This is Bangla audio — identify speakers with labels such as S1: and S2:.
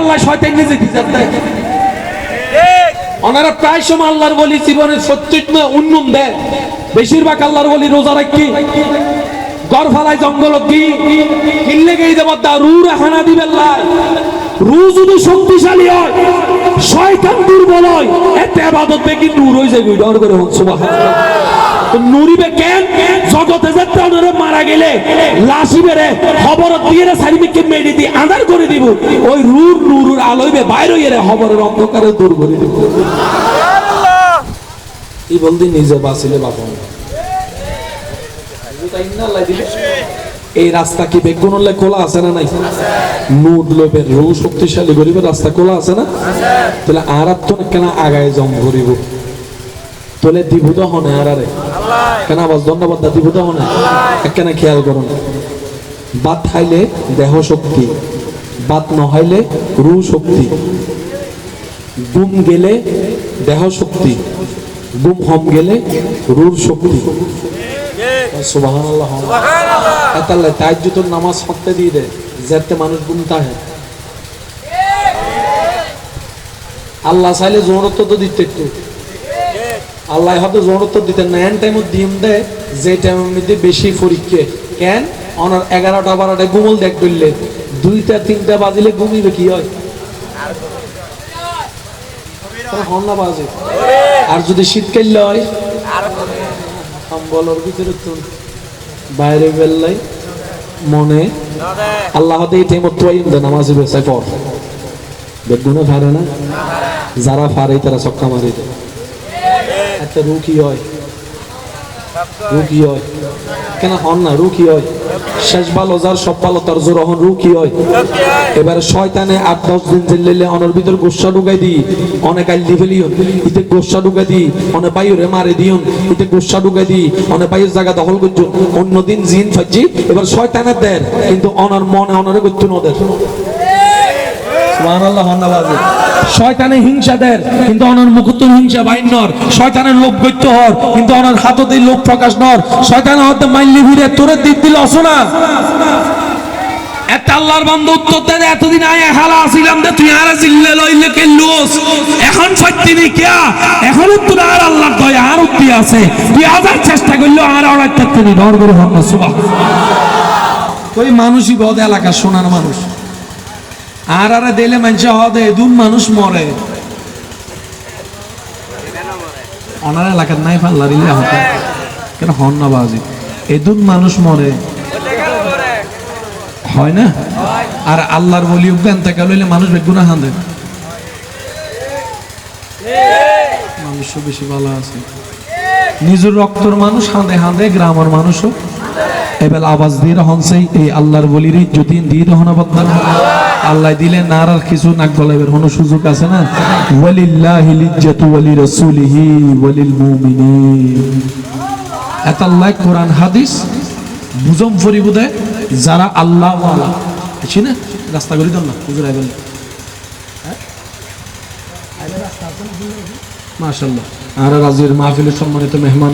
S1: আল্লাহ শয়তান যাতে ওনারা প্রায় সময় আল্লাহর বলি জীবনের উন্নম দেয়। বেশিরভাগ আল্লাহর বলি রোজা রাখি। জঙ্গল কি কিনলে গেই দেব রাখানা দিবেন রু যদি শক্তিশালী হয়, শয়তান দুর্বল হয়, এতে আবাদত দেখি নূর হয়ে যাবে ডর করে তো নুরিবে কেন? জগতে যেতে ওনারে মারা গেলে, লাশি বেড়ে খবর দিয়ে মেরে দিয়ে করে দিব। ওই রুর নুরুর বাইরে এরে খবরের অন্ধকারে দূর করে দিব। এই বলদি নিজে বাঁচিলে বাবা এই রাস্তা কি খোলা আছে না নাই? নুট রু শক্তিশালী গরিবের রাস্তা খোলা আছে না? তাহলে আর তো কেন আগায় জম করিব? তোলে দিব তো হনে আর আরে কেন আবার ধন্যবাদ দা দিব তো হনে কেন খেয়াল করুন। বাত খাইলে দেহ শক্তি বাত নহাইলে রু শক্তি। গুম গেলে দেহ শক্তি গুম হম গেলে রুর শক্তি। সুবহানাল্লাহ। তাহাজ্জুদের নামাজ পড়তে দিয়ে দেয় যাতে মানুষ গুমতা হয় আল্লাহ চাইলে জোরত্ব তো দিতে একটু। আল্লাহ হয়তো জোরত্ব দিতেন না এন টাইমত দিম দেয়, যে টাইমের মধ্যে বেশি পরীক্ষা। কেন? অনার এগারোটা বারোটায় গুমল দেখ করলে দুইটা, তিনটা বাজিলে ঘুমিবে, কি হয়? তাহলে হন না বাজে। আর যদি শীতকাল হয় কম্বলের ভিতরে তো বাইরে বেললাই মনে আল্লাহ এই টাইমত তো ইন্দা নামাজ বেসাই পর বেগুনে ফারে না? যারা ফারে, তারা চক্কা মারি। দেয় একটা রু কি হয় হয়। কেন হন না হয়। শেষ যার সব তার জোর হন হয়। এবারে শয়তানে আট, দশ দিন জেলে অনের ভিতর গোসা ঢুকাই দি অনেক আইল দি ফেলি ইতে গোসা ঢুকাই দি, অনে বাইরে মারে দিও ইতে গোসা ঢুকাই দি, অনে বাইরের জায়গা দখল করছ অন্যদিন জিন ফাইছি এবার শয়তানের দেয় কিন্তু অনার মনে অনারে করতো হন্নাবাজি শয়তানে হিংসা দেয় কিন্তু অনার মুখত হিংসা বাইনর শয়তানের লোক গত্য হর কিন্তু অনার হাততে লোক প্রকাশ নর। শয়তানের হাতে মাইলি ভিড়ে তোরে দিক দিল অসনা। একটা আল্লাহর বান্দা উত্তর দেয় এতদিন আয় হালা আসিলাম দে তুই আর জিল্লে লইলে কে লুস? এখন সত্যি কিয়া এখন উত্তর আর আল্লাহর দয়া আর উত্তি আছে। তুই চেষ্টা করলেও আর ডর করে হন ওই মানুষই বদ এলাকা সোনার মানুষ। আর আরে দিলে মানুষ হদে দুম মানুষ মরে। অনার এলাকার নাই পাল্লা দিলে হতে। কেন হন না বাজি? এদুন মানুষ মরে। হয় না? আর আল্লাহর বলি উজ্ঞান থেকে লইলে মানুষ বেগুনা হাঁদে মানুষ বেশি ভালো আছে। নিজের রক্তর মানুষ হাঁদে হাঁদে গ্রামের মানুষও। এবার আওয়াজ দিয়ে রহন সেই, এই আল্লাহর বলির যতীন দিয়ে রহন বদান আল্লাহ দিলে নার আর কিছু নাক গলাইবের কোনো সুযোগ আছে না? ওয়ালিল্লাহিল ইজ্জাতু ওয়ালি রাসূলিহি ওয়ালিল মুমিনিন। এত আল্লাহ কোরআন হাদিস বুজম ফরি বুদে যারা আল্লাহ ওয়ালা বুঝছি না? রাস্তা করি তো না, হুজুর আইবেন। মাশাআল্লাহ। আর রাজির মাহফিলের সম্মানিত মেহমান